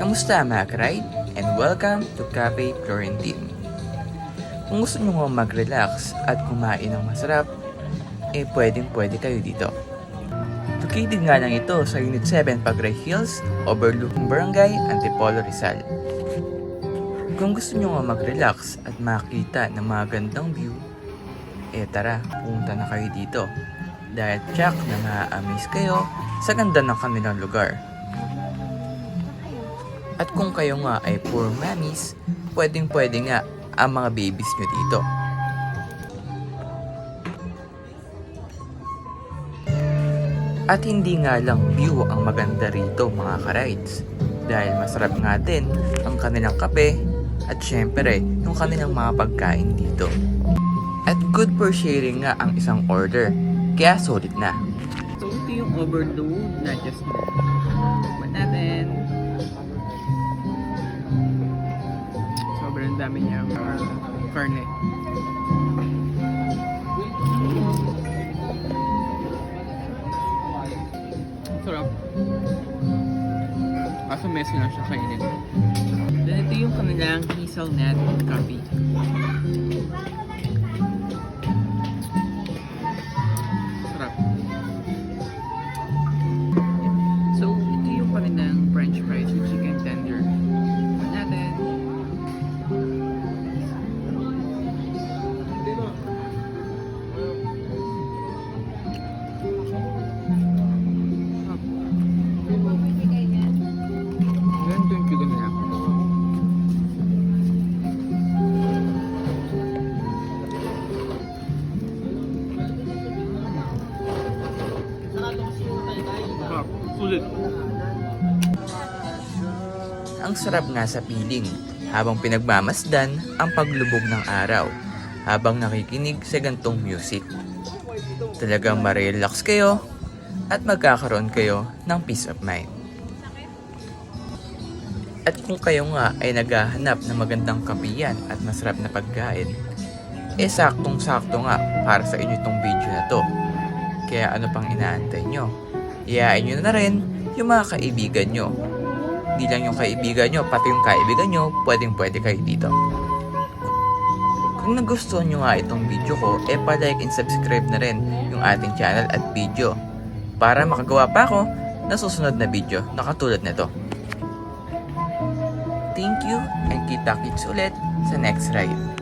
Kamusta mga karide? And welcome to Cafe Florentine. Kung gusto nyo mag-relax at kumain ng masarap, eh pwedeng pwede kayo dito. Located nga lang ito sa Unit 7 Pagray Hills, overlooking Barangay, Antipolo, Rizal. Kung gusto nyo nga mag-relax at makita ng mga gandang view, eh tara, pumunta na kayo dito. Dahil check na na-amaze kayo sa ganda ng kanilang lugar. At kung kayo nga ay poor mommies, pwedeng pwede nga ang mga babies nyo dito. At hindi nga lang view ang maganda rito mga ka-rides. Dahil masarap nga din ang kanilang kape at syempre yung kanilang mga pagkain dito. At good for sharing nga ang isang order. Kaya solid na. So, ito yung overload na just natin. Dami niya uh, karne. Sarap. Kaso messy lang siya kainin. Then ito yung kanilang hazelnut coffee. Sulit. Ang sarap nga sa piling habang pinagmamasdan ang paglubog ng araw habang nakikinig sa gantong music. Talagang marelax kayo at magkakaroon kayo ng peace of mind. At kung kayo nga ay naghahanap ng magandang kapiyan at masarap na pagkain, eh saktong-sakto nga para sa inyo itong video na to. Kaya ano pang inaantay nyo? Iyain nyo na rin yung mga kaibigan nyo hindi lang yung kaibigan nyo, pati yung kaibigan nyo, pwedeng pwede kayo dito. Kung nagustuhan nyo nga itong video ko, eh pa-like and subscribe na rin yung ating channel at video para makagawa pa ako ng susunod na video na katulad nito. Thank you and kita-kits ulit sa next ride.